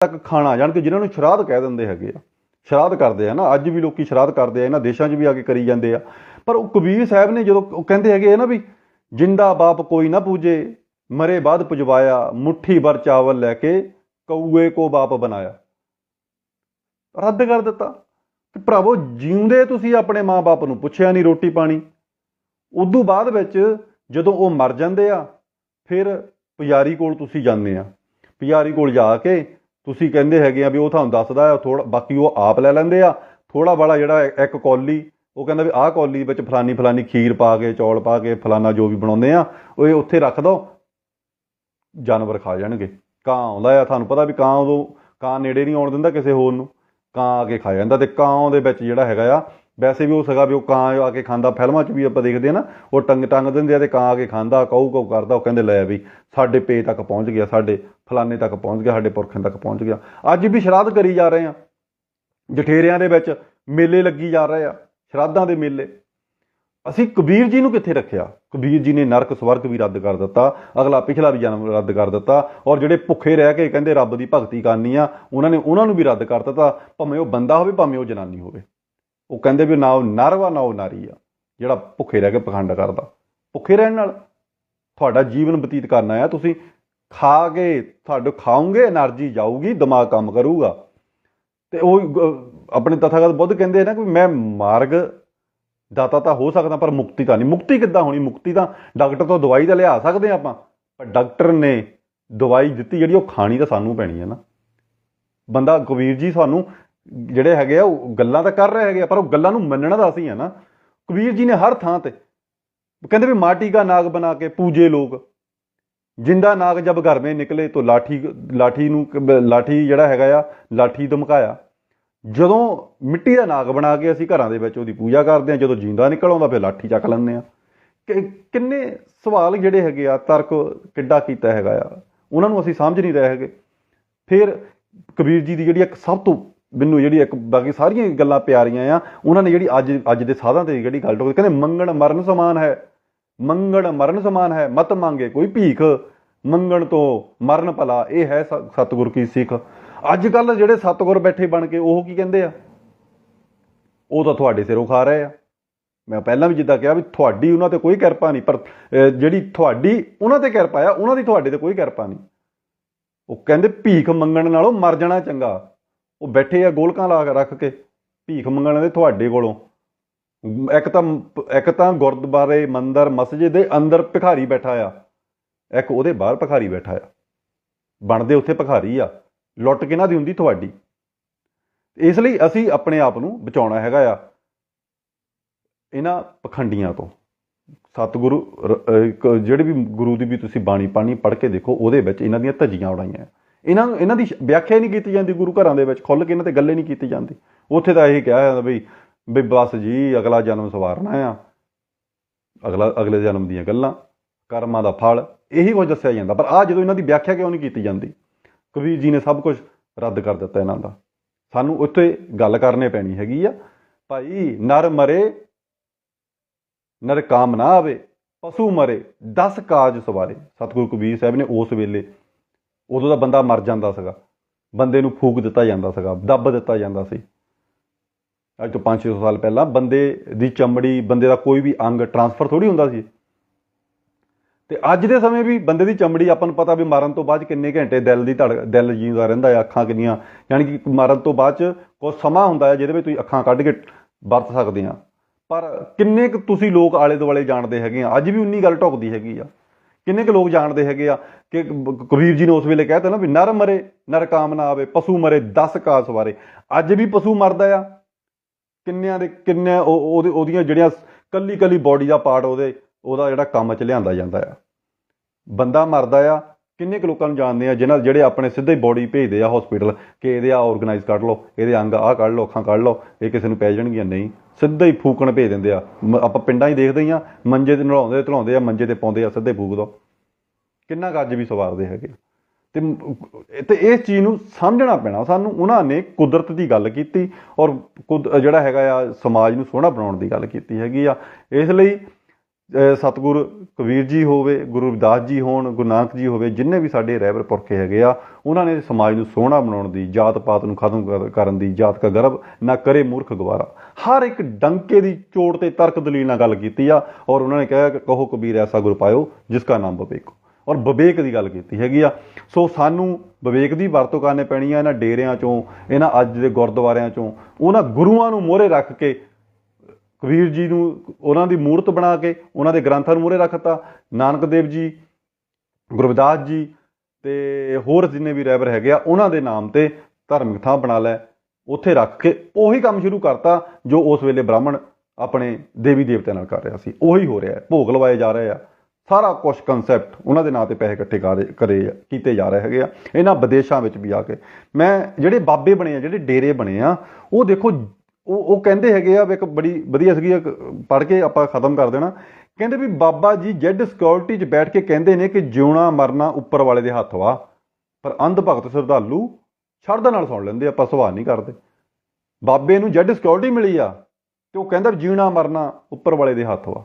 ਤੱਕ ਖਾਣਾ, ਜਾਣ ਕਿ ਜਿਨ੍ਹਾਂ ਨੂੰ ਸ਼ਰਾਧ ਕਹਿ ਦਿੰਦੇ ਹੈਗੇ ਆ, ਸ਼ਰਾਧ ਕਰਦੇ ਆ ਨਾ, ਅੱਜ ਵੀ ਲੋਕੀ ਸ਼ਰਾਧ ਕਰਦੇ ਆ, ਇਹਨਾਂ ਦੇਸ਼ਾਂ 'ਚ ਵੀ ਆ ਕੇ ਕਰੀ ਜਾਂਦੇ ਆ। ਪਰ ਉਹ ਕਬੀਰ ਸਾਹਿਬ ਨੇ ਜਦੋਂ ਉਹ ਕਹਿੰਦੇ ਹੈਗੇ ਆ ਨਾ ਵੀ ਜਿੰਦਾ ਬਾਪ ਕੋਈ ਨਾ ਪੂਜੇ, ਮਰੇ ਬਾਅਦ ਪੁਜਵਾਇਆ, ਮੁੱਠੀ ਭਰ ਚਾਵਲ ਲੈ ਕੇ ਕਊਏ ਕੋ ਬਾਪ ਬਣਾਇਆ। ਰੱਦ ਕਰ ਦਿੱਤਾ। ਕਿ ਭਰਾਵੋ, ਜਿਉਂਦੇ ਤੁਸੀਂ ਆਪਣੇ ਮਾਪੇ ਨੂੰ, ਪੁੱਛਿਆ ਨਹੀਂ ਰੋਟੀ ਪਾਣੀ। ਉਦੋਂ ਬਾਅਦ ਵਿੱਚ ਜਦੋਂ ਉਹ ਮਰ ਜਾਂਦੇ ਆ, ਫਿਰ ਪੁਜਾਰੀ ਕੋਲ ਤੁਸੀਂ ਜਾਂਦੇ ਆ। ਪੁਜਾਰੀ ਕੋਲ ਜਾ ਕੇ ਤੁਸੀਂ ਕਹਿੰਦੇ ਹੈਗੇ ਆ ਵੀ ਉਹ ਤੁਹਾਨੂੰ ਦੱਸਦਾ ਆ ਥੋੜਾ ਬਾਕੀ ਉਹ ਆਪ ਲੈ ਲੈਂਦੇ ਆ। ਥੋੜਾ ਬੜਾ ਜਿਹੜਾ ਇੱਕ ਕੌਲੀ, ਉਹ ਕਹਿੰਦਾ ਵੀ ਆਹ ਕੌਲੀ ਵਿੱਚ ਫਲਾਨੀ ਫਲਾਨੀ ਖੀਰ ਪਾ ਕੇ, ਚੌਲ ਪਾ ਕੇ, ਫਲਾਨਾ ਜੋ ਵੀ ਬਣਾਉਂਦੇ ਆ, ਉਹ ਉੱਥੇ ਰੱਖ ਦੋ। ਜਾਨਵਰ ਖਾ ਜਾਣਗੇ। ਕਾਂ ਆਉਂਦਾ ਆ, ਤੁਹਾਨੂੰ ਪਤਾ ਵੀ ਕਾਂ ਉਦੋਂ, ਕਾਂ ਨੇੜੇ ਨਹੀਂ ਆਉਣ ਦਿੰਦਾ ਕਿਸੇ ਹੋਰ ਨੂੰ। ਕਾਂ ਆ ਕੇ ਖਾ ਜਾਂਦਾ ਤੇ ਕਾਂ ਦੇ ਵਿੱਚ ਜਿਹੜਾ ਹੈਗਾ ਆ ਵੈਸੇ ਵੀ ਉਹ ਸਗਾ ਵੀ ਉਹ ਕਾਂ ਆ ਕੇ ਖਾਂਦਾ, ਫਿਲਮਾਂ 'ਚ ਵੀ ਆਪਾਂ ਦੇਖਦੇ ਆ ਨਾ, ਉਹ ਟੰਗ ਟੰਗ ਦਿੰਦੇ ਆ ਤੇ ਕਾਂ ਆ ਕੇ ਖਾਂਦਾ ਕਊ ਕਊ ਕਰਦਾ, ਉਹ ਕਹਿੰਦੇ ਲੈ ਵੀ ਸਾਡੇ ਪੇ ਤੱਕ ਪਹੁੰਚ ਗਿਆ, ਸਾਡੇ ਫਲਾਣੇ ਤੱਕ ਪਹੁੰਚ ਗਿਆ, ਸਾਡੇ ਪੁਰਖਾਂ ਤੱਕ ਪਹੁੰਚ ਗਿਆ। ਅੱਜ ਵੀ ਸ਼ਰਾਧ ਕਰੀ ਜਾ ਰਹੇ ਆ, ਜਠੇਰਿਆਂ ਦੇ ਵਿੱਚ ਮੇਲੇ ਲੱਗੀ ਜਾ ਰਹੇ ਆ, ਸ਼ਰਾਧਾਂ ਦੇ ਮੇਲੇ। ਅਸੀਂ ਕਬੀਰ ਜੀ ਨੂੰ ਕਿੱਥੇ ਰੱਖਿਆ? ਕਬੀਰ ਜੀ ਨੇ ਨਰਕ ਸਵਰਗ ਵੀ ਰੱਦ ਕਰ ਦਿੱਤਾ, ਅਗਲਾ ਪਿਛਲਾ ਵੀ ਜਨਮ ਰੱਦ ਕਰ ਦਿੱਤਾ, ਔਰ ਜਿਹੜੇ ਭੁੱਖੇ ਰਹਿ ਕੇ ਕਹਿੰਦੇ ਰੱਬ ਦੀ ਭਗਤੀ ਕਰਨੀ ਆ, ਉਹਨਾਂ ਨੇ ਉਹਨਾਂ ਨੂੰ ਵੀ ਰੱਦ ਕਰ ਦਿੱਤਾ, ਭਾਵੇਂ ਉਹ ਬੰਦਾ ਹੋਵੇ, ਭਾਵੇਂ ਉਹ ਜਨਾਨੀ ਹੋਵੇ। ਉਹ ਕਹਿੰਦੇ ਵੀ ਨਾ ਉਹ ਨਰ ਵਾ, ਨਾ ਉਹ ਨਾਰੀ ਆ, ਜਿਹੜਾ ਭੁੱਖੇ ਰਹਿ ਕੇ ਪਖੰਡ ਕਰਦਾ। ਭੁੱਖੇ ਰਹਿਣ ਨਾਲ ਤੁਹਾਡਾ ਜੀਵਨ ਬਤੀਤ ਕਰਨਾ ਆ ਤੁਸੀਂ ਖਾ ਕੇ ਤੁਹਾਡੇ ਖਾਓਗੇ, એનર્ਜੀ ਜਾਊਗੀ, ਦਿਮਾਗ ਕੰਮ ਕਰੂਗਾ। ਤੇ ਉਹ ਆਪਣੇ ਤਥਾਗਤ ਬੁੱਧ ਕਹਿੰਦੇ ਨਾ ਕਿ ਮੈਂ ਮਾਰਗ ਦਾਤਾ ਤਾਂ ਹੋ ਸਕਦਾ, ਪਰ ਮੁਕਤੀ ਤਾਂ ਨਹੀਂ। ਮੁਕਤੀ ਕਿੱਦਾਂ ਹੋਣੀ? ਮੁਕਤੀ ਤਾਂ ਡਾਕਟਰ ਤੋਂ ਦਵਾਈ ਤਾਂ ਲਿਆ ਸਕਦੇ ਆਪਾਂ, ਪਰ ਡਾਕਟਰ ਨੇ ਦਵਾਈ ਦਿੱਤੀ ਜਿਹੜੀ ਉਹ ਖਾਣੀ ਤਾਂ ਸਾਨੂੰ ਪੈਣੀ ਹੈ ਨਾ। ਬੰਦਾ ਕਬੀਰ ਜੀ, ਸਾਨੂੰ ਜਿਹੜੇ ਹੈਗੇ ਆ, ਉਹ ਗੱਲਾਂ ਤਾਂ ਕਰ ਰਹੇ ਹੈਗੇ ਆ, ਪਰ ਉਹ ਗੱਲਾਂ ਨੂੰ ਮੰਨਣਾ ਤਾਂ ਅਸੀਂ ਆ ਨਾ। ਕਬੀਰ ਜੀ ਨੇ ਹਰ ਥਾਂ ਤੇ ਕਹਿੰਦੇ ਵੀ ਮਾਟੀ ਦਾ ਨਾਗ ਬਣਾ ਕੇ ਪੂਜੇ ਲੋਕ, ਜਿੰਦਾ ਨਾਗ ਜਬ ਘਰ ਮੇ ਨਿਕਲੇ ਤਾਂ ਲਾਠੀ ਲਾਠੀ ਨੂੰ ਲਾਠੀ ਜਿਹੜਾ ਹੈਗਾ ਆ, ਲਾਠੀ ਧਮਕਾਇਆ। ਜਦੋਂ ਮਿੱਟੀ ਦਾ ਨਾਗ ਬਣਾ ਕੇ ਅਸੀਂ ਘਰਾਂ ਦੇ ਵਿੱਚ ਉਹਦੀ ਪੂਜਾ ਕਰਦੇ ਹਾਂ ਜਦੋਂ ਜਿੰਦਾ ਨਿਕਲ ਆਉਂਦਾ, ਫਿਰ ਲਾਠੀ ਚੱਕ ਲੈਂਦੇ ਆ। ਕਿ ਕਿੰਨੇ ਸਵਾਲ ਜਿਹੜੇ ਹੈਗੇ ਆ, ਤਰਕ ਕਿੱਡਾ ਕੀਤਾ ਹੈਗਾ ਆ, ਉਹਨਾਂ ਨੂੰ ਅਸੀਂ ਸਮਝ ਨਹੀਂ ਰਹੇ ਹੈਗੇ। ਫਿਰ ਕਬੀਰ ਜੀ ਦੀ ਜਿਹੜੀ ਇੱਕ ਸਭ ਤੋਂ ਮੈਨੂੰ ਜਿਹੜੀ ਇੱਕ ਬਾਕੀ ਸਾਰੀਆਂ ਗੱਲਾਂ ਪਿਆਰੀਆਂ ਆ, ਉਹਨਾਂ ਨੇ ਜਿਹੜੀ ਅੱਜ ਅੱਜ ਦੇ ਸਾਧਾਂ ਤੇ ਜਿਹੜੀ ਗੱਲ ਟੋਕ, ਕਹਿੰਦੇ ਮੰਗਣ ਮਰਨ ਸਮਾਨ ਹੈ, ਮੰਗਣ ਮਰਨ ਸਮਾਨ ਹੈ, ਮਤ ਮੰਗੇ ਕੋਈ ਭੀਖ, ਮੰਗਣ ਤੋਂ ਮਰਨ ਭਲਾ, ਇਹ ਹੈ ਸ- ਸਤਿਗੁਰ ਕੀ ਸਿੱਖ। ਅੱਜ ਕੱਲ ਜਿਹੜੇ ਸਤਿਗੁਰ ਬੈਠੇ ਬਣ ਕੇ ਉਹ ਕੀ ਕਹਿੰਦੇ ਆ? ਉਹ ਤਾਂ ਤੁਹਾਡੇ ਸਿਰੋਂ ਖਾ ਰਹੇ ਆ। ਮੈਂ ਪਹਿਲਾਂ ਵੀ ਜਿੱਦਾਂ ਕਿਹਾ ਵੀ ਤੁਹਾਡੀ ਉਹਨਾਂ ਤੇ ਕੋਈ ਕਿਰਪਾ ਨਹੀਂ, ਪਰ ਜਿਹੜੀ ਤੁਹਾਡੀ ਉਹਨਾਂ ਤੇ ਕਿਰਪਾ ਆ, ਉਹਨਾਂ ਦੀ ਤੁਹਾਡੇ ਤੇ ਕੋਈ ਕਿਰਪਾ ਨਹੀਂ। ਉਹ ਕਹਿੰਦੇ ਭੀਖ ਮੰਗਣ ਨਾਲੋਂ ਮਰ ਜਾਣਾ ਚੰਗਾ। ਉਹ ਬੈਠੇ ਆ ਗੋਲਕਾਂ ਲਾ ਕੇ ਰੱਖ ਕੇ ਭੀਖ ਮੰਗਣ ਦੇ ਤੁਹਾਡੇ ਕੋਲੋਂ। ਇੱਕ ਤਾਂ ਇੱਕ ਤਾਂ ਗੁਰਦੁਆਰੇ, ਮੰਦਰ, ਮਸਜਿਦ ਦੇ ਅੰਦਰ ਭਿਖਾਰੀ ਬੈਠਾ ਆ। ਇੱਕ ਉਹਦੇ ਬਾਹਰ ਭਿਖਾਰੀ ਬੈਠਾ ਆ। ਬਣਦੇ ਉੱਥੇ ਭਿਖਾਰੀ ਆ। ਲੁੱਟ ਕਿਹਨਾਂ ਦੀ ਹੁੰਦੀ ਤੁਹਾਡੀ? ਇਸ ਲਈ ਅਸੀਂ ਆਪਣੇ ਆਪ ਨੂੰ ਬਚਾਉਣਾ ਹੈਗਾ ਆ। ਇਹਨਾਂ ਪਖੰਡੀਆਂ ਤੋਂ। ਸਤਿਗੁਰੂ, ਰ- ਜਿਹੜੇ ਵੀ ਗੁਰੂ ਦੀ ਵੀ ਤੁਸੀਂ ਬਾਣੀ ਪਾਣੀ ਪੜ੍ਹ ਕੇ ਦੇਖੋ, ਉਹਦੇ ਵਿੱਚ ਇਹਨਾਂ ਦੀਆਂ ਧੱਜੀਆਂ ਉਡਾਈਆਂ ਇਹਨਾਂ ਨੂੰ ਇਹਨਾਂ ਦੀ ਵਿਆਖਿਆ ਹੀ ਨਹੀਂ ਕੀਤੀ ਜਾਂਦੀ ਗੁਰੂ ਘਰਾਂ ਦੇ ਵਿੱਚ। ਖੁੱਲ ਕੇ ਇਹਨਾਂ ਤੇ ਗੱਲੇ ਨਹੀਂ ਕੀਤੀ ਜਾਂਦੀ। ਉੱਥੇ ਤਾਂ ਇਹ ਕਿਹਾ ਜਾਂਦਾ ਬਈ ਵੀ ਬਸ ਜੀ, ਅਗਲਾ ਜਨਮ ਸਵਾਰਨਾ ਆ। ਅਗਲਾ ਅਗਲੇ ਜਨਮ ਦੀਆਂ ਗੱਲਾਂ, ਕਰਮਾਂ ਦਾ ਫਲ, ਇਹੀ ਕੁਝ ਦੱਸਿਆ ਜਾਂਦਾ। ਪਰ ਆ ਜਦੋਂ ਇਹਨਾਂ ਦੀ ਵਿਆਖਿਆ ਕਿਉਂ ਨਹੀਂ ਕੀਤੀ ਜਾਂਦੀ? ਕਬੀਰ ਜੀ ਨੇ ਸਭ ਕੁਝ ਰੱਦ ਕਰ ਦਿੱਤਾ ਇਹਨਾਂ ਦਾ। ਸਾਨੂੰ ਉੱਥੇ ਗੱਲ ਕਰਨੇ ਪੈਣੀ ਹੈਗੀ ਆ। ਭਾਈ, ਨਰ ਮਰੇ, ਨਰ ਕਾਮ ਨਾ ਆਵੇ, ਪਸ਼ੂ ਮਰੇ 10 ਕਾਜ ਸਵਾਰੇ। ਸਤਿਗੁਰੂ ਕਬੀਰ ਸਾਹਿਬ ਨੇ ਉਸ ਵੇਲੇ ਉਦੋਂ ਦਾ ਬੰਦਾ ਮਰ ਜਾਂਦਾ ਸੀਗਾ। ਬੰਦੇ ਨੂੰ ਫੂਕ ਦਿੱਤਾ ਜਾਂਦਾ ਸੀਗਾ, ਦੱਬ ਦਿੱਤਾ ਜਾਂਦਾ ਸੀ। ਅੱਜ ਤੋਂ 5-6 ਸਾਲ ਪਹਿਲਾਂ ਬੰਦੇ ਦੀ ਚਮੜੀ, ਬੰਦੇ ਦਾ ਕੋਈ ਵੀ ਅੰਗ ਟਰਾਂਸਫਰ ਥੋੜੀ ਹੁੰਦਾ ਸੀ। ਤੇ ਅੱਜ ਦੇ ਸਮੇਂ ਵੀ ਬੰਦੇ ਦੀ ਚਮੜੀ ਆਪਾਂ ਨੂੰ ਪਤਾ ਵੀ ਮਾਰਨ ਤੋਂ ਬਾਅਦ 'ਚ ਕਿੰਨੇ ਘੰਟੇ ਦਿਲ ਦੀ ਧੜ, ਦਿਲ ਜੀਂਦਾ ਰਹਿੰਦਾ ਹੈ ਅੱਖਾਂ ਕਿੰਨੀਆਂ। ਯਾਨੀ ਕਿ ਮਾਰਨ ਤੋਂ ਬਾਅਦ ਚ ਕੁਝ ਸਮਾਂ ਹੁੰਦਾ ਹੈ ਜਿਹਦੇ ਵਿੱਚ ਤੁਸੀਂ ਅੱਖਾਂ ਕੱਢ ਕੇ ਵਰਤ ਸਕਦੇ ਆ। ਪਰ ਕਿੰਨੇ ਕੁ ਤੁਸੀਂ ਲੋਕ ਆਲੇ ਦੁਆਲੇ ਜਾਣਦੇ ਹੈਗੇ ਆ? ਅੱਜ ਵੀ ਉਨੀ ਗੱਲ ਢੁਕਦੀ ਹੈਗੀ ਆ। ਕਿੰਨੇ ਕੁ ਲੋਕ ਜਾਣਦੇ ਹੈਗੇ ਆ ਕਿ ਕ- ਕਬੀਰ ਜੀ ਨੇ ਉਸ ਵੇਲੇ ਕਹਿਤਾ ਨਾ ਵੀ ਨਰ ਮਰੇ, ਨਰ ਕਾਮ ਨਾ ਆਵੇ, ਪਸ਼ੂ ਮਰੇ 10 ਕਾ ਸਵਾਰੇ ਅੱਜ ਵੀ ਪਸ਼ੂ ਮਰਦਾ ਆ। ਕਿੰਨਿਆਂ ਦੇ, ਕਿੰਨੇ ਉਹ- ਉਹਦੇ, ਉਹਦੀਆਂ ਜਿਹੜੀਆਂ ਕੱਲੀ ਕੱਲੀ ਬਾਡੀ ਦਾ ਪਾਰਟ ਉਹਦੇ, ਉਹਦਾ ਜਿਹੜਾ ਕੰਮ 'ਚ ਲਿਆਂਦਾ ਜਾਂਦਾ ਆ। ਬੰਦਾ ਮਰਦਾ ਆ ਕਿੰਨੇ ਕੁ ਲੋਕਾਂ ਨੂੰ ਜਾਣਦੇ ਆ ਜਿਹਨਾਂ ਜਿਹੜੇ ਆਪਣੇ ਸਿੱਧੇ ਬੋਡੀ ਭੇਜਦੇ ਆ ਹਸਪੀਟਲ ਕਿ ਇਹਦੇ ਆ ਆਰਗੇਨਾਈਜ਼ ਕੱਢ ਲਓ, ਇਹਦੇ ਅੰਗ ਆਹ ਕੱਢ ਲਓ, ਅੱਖਾਂ ਕੱਢ ਲਓ, ਇਹ ਕਿਸੇ ਨੂੰ ਪੈ ਜਾਣਗੀਆਂ? ਨਹੀਂ। ਸਿੱਧਾ ਹੀ ਫੂਕਣ ਭੇਜ ਦਿੰਦੇ ਆ। ਆਪਾਂ ਪਿੰਡਾਂ 'ਹੀ ਦੇਖਦੇ ਹੀ ਆ, ਮੰਜੇ ਤੇ ਨਲਾਉਂਦੇ ਧਲਾਉਂਦੇ ਆ, ਮੰਜੇ ਤੇ ਪਾਉਂਦੇ ਆ, ਸਿੱਧੇ ਫੂਕ ਦੋ। ਕਿੰਨਾ ਕੁ ਅੱਜ ਵੀ ਸਵਾਰਦੇ ਹੈਗੇ। ਤੇ ਤੇ ਇਸ ਚੀਜ਼ ਨੂੰ ਸਮਝਣਾ ਪੈਣਾ। ਸਾਨੂੰ ਉਹਨਾਂ ਨੇ ਕੁਦਰਤ ਦੀ ਗੱਲ ਕੀਤੀ ਔਰ ਕੁਦ- ਜਿਹੜਾ ਹੈਗਾ ਆ, ਸਮਾਜ ਨੂੰ ਸੋਹਣਾ ਬਣਾਉਣ ਦੀ ਗੱਲ ਕੀਤੀ ਹੈਗੀ ਆ। ਇਸ ਲਈ ਸਤਿਗੁਰ ਕਬੀਰ ਜੀ ਹੋਵੇ, ਗੁਰੂ ਰਵਿਦਾਸ ਜੀ ਹੋਣ, ਗੁਰੂ ਨਾਨਕ ਜੀ ਹੋਵੇ, ਜਿੰਨੇ ਵੀ ਸਾਡੇ ਰਹਿਬਰ ਪੁਰਖੇ ਹੈਗੇ ਆ, ਉਹਨਾਂ ਨੇ ਸਮਾਜ ਨੂੰ ਸੋਹਣਾ ਬਣਾਉਣ ਦੀ, ਜਾਤ ਪਾਤ ਨੂੰ ਖਤਮ ਕਰ- ਕਰਨ ਦੀ, ਜਾਤ ਕਾ ਗਰਭ ਨਾ ਕਰੇ ਮੂਰਖ ਗਵਾਰਾ। ਹਰ ਇੱਕ ਡੰਕੇ ਦੀ ਚੋਟ ਤੇ ਤਰਕ ਦਲੀਲ ਨਾਲ ਗੱਲ ਕੀਤੀ ਆ, ਔਰ ਉਹਨਾਂ ਨੇ ਕਿਹਾ ਕਿ ਕਹੋ ਕਬੀਰ ਐਸਾ ਗੁਰ ਪਾਇਓ, ਜਿਸ ਦਾ ਨਾਮ ਵਿਵੇਕ ਔਰ ਵਿਵੇਕ ਦੀ ਗੱਲ ਕੀਤੀ ਹੈਗੀ ਆ। ਸੋ ਸਾਨੂੰ ਵਿਵੇਕ ਦੀ ਵਰਤੋਂ ਕਰਨੀ ਪੈਣੀ ਆ, ਇਹਨਾਂ ਡੇਰਿਆਂ ਚੋਂ, ਇਹਨਾਂ ਅੱਜ ਦੇ ਗੁਰਦੁਆਰਿਆਂ ਚੋਂ। ਉਹਨਾਂ ਗੁਰੂਆਂ ਨੂੰ ਮੋਹਰੇ ਰੱਖ ਕੇ ਕਬੀਰ ਜੀ ਨੂੰ ਉਹਨਾਂ ਦੀ ਮੂਰਤ ਬਣਾ ਕੇ ਉਹਨਾਂ ਦੇ ਗ੍ਰੰਥਾਂ ਨੂੰ ਮੂਹਰੇ ਰੱਖਤਾ, ਨਾਨਕ ਦੇਵ ਜੀ, ਗੁਰਵਿਦਾਸ ਜੀ ਤੇ ਹੋਰ ਜਿੰਨੇ ਵੀ ਰੈਵਰ ਹੈਗੇ ਆ, ਉਹਨਾਂ ਦੇ ਨਾਮ ਤੇ ਧਾਰਮਿਕ ਥਾਂ ਬਣਾ ਲੈ, ਉੱਥੇ ਰੱਖ ਕੇ ਉਹੀ ਕੰਮ ਸ਼ੁਰੂ ਕਰਤਾ ਜੋ ਉਸ ਵੇਲੇ ਬ੍ਰਾਹਮਣ ਆਪਣੇ ਦੇਵੀ ਦੇਵਤਿਆਂ ਨਾਲ ਕਰ ਰਿਹਾ ਸੀ। ਉਹੀ ਹੋ ਰਿਹਾ ਹੈ, ਭੋਗ ਲਵਾਏ ਜਾ ਰਹੇ ਆ, ਸਾਰਾ ਕੁਝ ਕਨਸੈਪਟ ਉਹਨਾਂ ਦੇ ਨਾਂ ਤੇ ਪੈਸੇ ਇਕੱਠੇ ਕਰੇ ਕੀਤੇ ਜਾ ਰਹੇ ਹੈਗੇ ਆ, ਇਹਨਾਂ ਵਿਦੇਸ਼ਾਂ ਵਿੱਚ ਵੀ ਆ ਕੇ। ਮੈਂ ਜਿਹੜੇ ਬਾਬੇ ਬਣੇ ਆ, ਜਿਹੜੇ ਡੇਰੇ ਬਣੇ ਆ, ਉਹ ਦੇਖੋ ਉਹ ਉਹ ਕਹਿੰਦੇ ਹੈਗੇ ਆ ਵੀ ਇੱਕ ਬੜੀ ਵਧੀਆ ਸੀਗੀ ਪੜ੍ਹ ਕੇ ਆਪਾਂ ਖਤਮ ਕਰ ਦੇਣਾ। ਕਹਿੰਦੇ ਵੀ ਬਾਬਾ ਜੀ ਜੈਡ ਸਿਕਿਉਰਿਟੀ 'ਚ ਬੈਠ ਕੇ ਕਹਿੰਦੇ ਨੇ ਕਿ ਜਿਉਣਾ ਮਰਨਾ ਉੱਪਰ ਵਾਲੇ ਦੇ ਹੱਥ ਵਾ, ਪਰ ਅੰਧ ਭਗਤ ਸ਼ਰਧਾਲੂ ਸ਼ਰਧਾ ਨਾਲ ਸੁਣ ਲੈਂਦੇ ਆਪਾਂ ਸਵਾਲ ਨਹੀਂ ਕਰਦੇ। ਬਾਬੇ ਨੂੰ ਜੈਡ ਸਿਕਿਉਰਿਟੀ ਮਿਲੀ ਆ ਤੇ ਉਹ ਕਹਿੰਦਾ ਵੀ ਜਿਉਣਾ ਮਰਨਾ ਉੱਪਰ ਵਾਲੇ ਦੇ ਹੱਥ ਵਾ।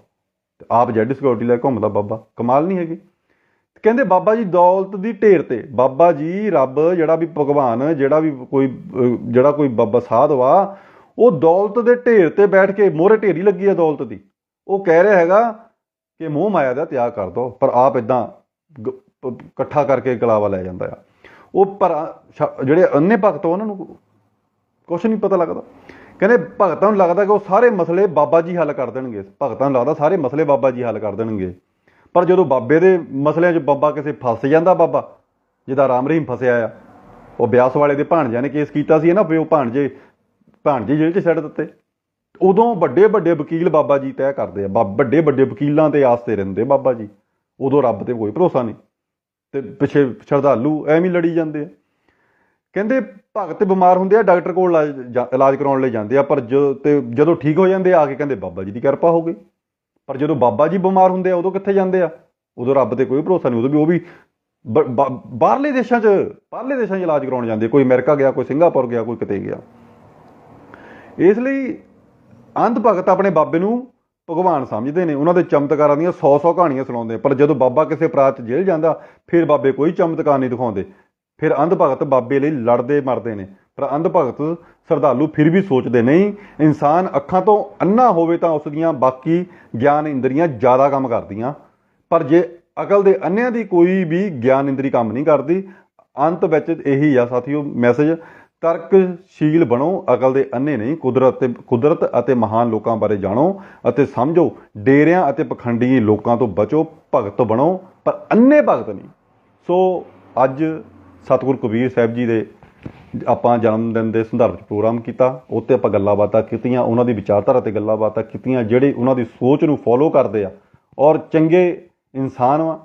ਤੇ ਆਪ ਜੈਡ ਸਿਕਿਉਰਿਟੀ ਲੈ ਕੇ ਘੁੰਮਦਾ ਬਾਬਾ, ਕਮਾਲ ਨਹੀਂ ਹੈਗੀ। ਕਹਿੰਦੇ ਬਾਬਾ ਜੀ ਦੌਲਤ ਦੀ ਢੇਰ ਤੇ, ਬਾਬਾ ਜੀ ਰੱਬ ਜਿਹੜਾ ਵੀ ਭਗਵਾਨ, ਜਿਹੜਾ ਵੀ ਕੋਈ ਜਿਹੜਾ ਕੋਈ ਬਾਬਾ ਸਾਧ ਵਾ ਉਹ ਦੌਲਤ ਦੇ ਢੇਰ ਤੇ ਬੈਠ ਕੇ ਮੋਹਰੇ ਢੇਰੀ ਲੱਗੀ ਹੈ ਦੌਲਤ ਦੀ। ਉਹ ਕਹਿ ਰਿਹਾ ਹੈਗਾ ਕਿ ਮੋਹ ਮਾਇਆ ਦਾ ਤਿਆਗ ਕਰ ਦੋ, ਪਰ ਆਪ ਇਦਾਂ ਇਕੱਠਾ ਕਰਕੇ ਗਲਾਵਾ ਲੈ ਜਾਂਦਾ ਆ। ਉਹ ਪਰ ਜਿਹੜੇ ਅੰਨੇ ਭਗਤ ਉਹਨਾਂ ਨੂੰ ਕੁਛ ਨਹੀਂ ਪਤਾ ਲੱਗਦਾ। ਕਹਿੰਦੇ ਭਗਤਾਂ ਨੂੰ ਲੱਗਦਾ ਕਿ ਉਹ ਸਾਰੇ ਮਸਲੇ ਬਾਬਾ ਜੀ ਹੱਲ ਕਰ ਦੇਣਗੇ। ਭਗਤਾਂ ਨੂੰ ਲੱਗਦਾ ਸਾਰੇ ਮਸਲੇ ਬਾਬਾ ਜੀ ਹੱਲ ਕਰ ਦੇਣਗੇ। ਪਰ ਜਦੋਂ ਬਾਬੇ ਦੇ ਮਸਲਿਆਂ 'ਚ ਬਾਬਾ ਕਿਸੇ ਫਸ ਜਾਂਦਾ ਬਾਬਾ, ਜਿਹਦਾ ਰਾਮ ਰਹੀਮ ਫਸਿਆ ਆ, ਉਹ ਬਿਆਸ ਵਾਲੇ ਦੇ ਭਾਣਜਿਆਂ ਨੇ ਕੇਸ ਕੀਤਾ ਸੀ ਨਾ, ਵੀ ਉਹ ਭਾਣਜੇ ਭਾਣਜੇ ਜੇਲ੍ਹ 'ਚ ਛੱਡ ਦਿੱਤੇ ਉਦੋਂ ਵੱਡੇ ਵੱਡੇ ਵਕੀਲ ਬਾਬਾ ਜੀ ਤੈਅ ਕਰਦੇ ਆ, ਬਾ- ਵੱਡੇ ਵੱਡੇ ਵਕੀਲਾਂ ਤੇ ਆਸਤੇ ਰਹਿੰਦੇ ਬਾਬਾ ਜੀ, ਉਦੋਂ ਰੱਬ ਤੇ ਕੋਈ ਭਰੋਸਾ ਨਹੀਂ ਤੇ ਪਿੱਛੇ ਸ਼ਰਧਾਲੂ ਐਵੇਂ ਹੀ ਲੜੀ ਜਾਂਦੇ ਆ। ਕਹਿੰਦੇ ਭਗਤ ਬਿਮਾਰ ਹੁੰਦੇ ਆ, ਡਾਕਟਰ ਕੋਲ ਇਲਾਜ ਜਾ- ਇਲਾਜ ਕਰਾਉਣ ਲਈ ਜਾਂਦੇ ਆ, ਪਰ ਤੇ ਜਦੋਂ ਠੀਕ ਹੋ ਜਾਂਦੇ ਆ ਕੇ ਕਹਿੰਦੇ ਬਾਬਾ ਜੀ ਦੀ ਕਿਰਪਾ ਹੋ ਗਈ। ਪਰ ਜਦੋਂ ਬਾਬਾ ਜੀ ਬਿਮਾਰ ਹੁੰਦੇ ਆ, ਉਦੋਂ ਕਿੱਥੇ ਜਾਂਦੇ ਆ? ਉਦੋਂ ਰੱਬ ਤੇ ਕੋਈ ਭਰੋਸਾ ਨਹੀਂ, ਉਦੋਂ ਵੀ ਉਹ ਵੀ ਬ- ਬਾਹਰਲੇ ਦੇਸ਼ਾਂ 'ਚ, ਬਾਹਰਲੇ ਦੇਸ਼ਾਂ 'ਚ ਇਲਾਜ ਕਰਾਉਣ ਜਾਂਦੇ ਕੋਈ ਅਮਰੀਕਾ ਗਿਆ, ਕੋਈ ਸਿੰਗਾਪੁਰ ਗਿਆ, ਕੋਈ ਕਿਤੇ ਗਿਆ। ਇਸ ਲਈ ਅੰਧ ਭਗਤ ਆਪਣੇ ਬਾਬੇ ਨੂੰ ਭਗਵਾਨ ਸਮਝਦੇ ਨੇ। ਉਹਨਾਂ ਦੇ ਚਮਤਕਾਰਾਂ ਦੀਆਂ 100-100 ਕਹਾਣੀਆਂ ਸੁਣਾਉਂਦੇ ਪਰ ਜਦੋਂ ਬਾਬਾ ਕਿਸੇ ਅਪਰਾਧ 'ਚ ਜੇਲ੍ਹ ਜਾਂਦਾ, ਫਿਰ ਬਾਬੇ ਕੋਈ ਚਮਤਕਾਰ ਨਹੀਂ ਦਿਖਾਉਂਦੇ। ਫਿਰ ਅੰਧ ਭਗਤ ਬਾਬੇ ਲਈ ਲੜਦੇ ਮਰਦੇ ਨੇ। ਪਰ ਅੰਧ ਭਗਤ ਸ਼ਰਧਾਲੂ ਫਿਰ ਵੀ ਸੋਚਦੇ ਨਹੀਂ ਇਨਸਾਨ ਅੱਖਾਂ ਤੋਂ ਅੰਨਾ ਹੋਵੇ ਤਾਂ ਉਸ ਦੀਆਂ ਬਾਕੀ ਗਿਆਨ ਇੰਦਰੀਆਂ ਜ਼ਿਆਦਾ ਕੰਮ ਕਰਦੀਆਂ। ਪਰ ਜੇ ਅਕਲ ਦੇ ਅੰਨਿਆਂ ਦੀ ਕੋਈ ਵੀ ਗਿਆਨ ਇੰਦਰੀ ਕੰਮ ਨਹੀਂ ਕਰਦੀ, ਅੰਤ ਵਿੱਚ ਇਹੀ ਆ ਸਾਥੀਓ ਮੈਸੇਜ ਤਰਕਸ਼ੀਲ ਬਣੋ, ਅਕਲ ਦੇ ਅੰਨੇ ਨਹੀਂ, ਕੁਦਰਤ ਤੇ, ਕੁਦਰਤ ਅਤੇ ਮਹਾਨ ਲੋਕਾਂ ਬਾਰੇ ਜਾਣੋ ਅਤੇ ਸਮਝੋ, ਡੇਰਿਆਂ ਅਤੇ ਪਖੰਡੀ ਲੋਕਾਂ ਤੋਂ ਬਚੋ, ਭਗਤ ਬਣੋ, ਪਰ ਅੰਨੇ ਭਗਤ ਨਹੀਂ। ਸੋ ਅੱਜ ਸਤਿਗੁਰ ਕਬੀਰ ਸਾਹਿਬ ਜੀ ਦੇ ਆਪਾਂ ਜਨਮ ਦਿਨ ਦੇ ਸੰਦਰਭ 'ਚ ਪ੍ਰੋਗਰਾਮ ਕੀਤਾ ਉੱਤੇ ਆਪਾਂ ਗੱਲਾਂ ਬਾਤਾਂ ਕੀਤੀਆਂ, ਉਹਨਾਂ ਦੀ ਵਿਚਾਰਧਾਰਾ ਤੇ ਗੱਲਾਂ ਬਾਤਾਂ ਕੀਤੀਆਂ, ਜਿਹੜੇ ਉਹਨਾਂ ਦੀ ਸੋਚ ਨੂੰ ਫੋਲੋ ਕਰਦੇ ਆ ਔਰ ਚੰਗੇ ਇਨਸਾਨ ਵਾ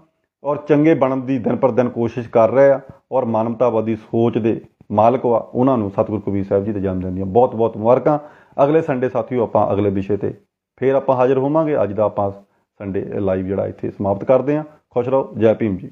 ਔਰ ਚੰਗੇ ਬਣਨ ਦੀ ਦਿਨ ਪਰ ਦਿਨ ਕੋਸ਼ਿਸ਼ ਕਰ ਰਹੇ ਆ ਔਰ ਮਾਨਵਤਾਵਾਦੀ ਸੋਚ ਦੇ ਮਾਲਕ ਵਾ, ਉਹਨਾਂ ਨੂੰ ਸਤਿਗੁਰੂ ਕਬੀਰ ਸਾਹਿਬ ਜੀ ਦੇ ਜਨਮ ਦਿਨ ਦੀਆਂ ਬਹੁਤ ਬਹੁਤ ਮੁਬਾਰਕਾਂ। ਅਗਲੇ ਸੰਡੇ ਸਾਥੀਓ ਆਪਾਂ ਅਗਲੇ ਵਿਸ਼ੇ ਤੇ ਫੇਰ ਆਪਾਂ ਹਾਜ਼ਰ ਹੋਵਾਂਗੇ। ਅੱਜ ਦਾ ਆਪਾਂ ਸੰਡੇ ਲਾਈਵ ਜਿਹੜਾ ਇੱਥੇ ਸਮਾਪਤ ਕਰਦੇ ਹਾਂ। ਖੁਸ਼ ਰਹੋ। ਜੈ ਭੀਮ ਜੀ।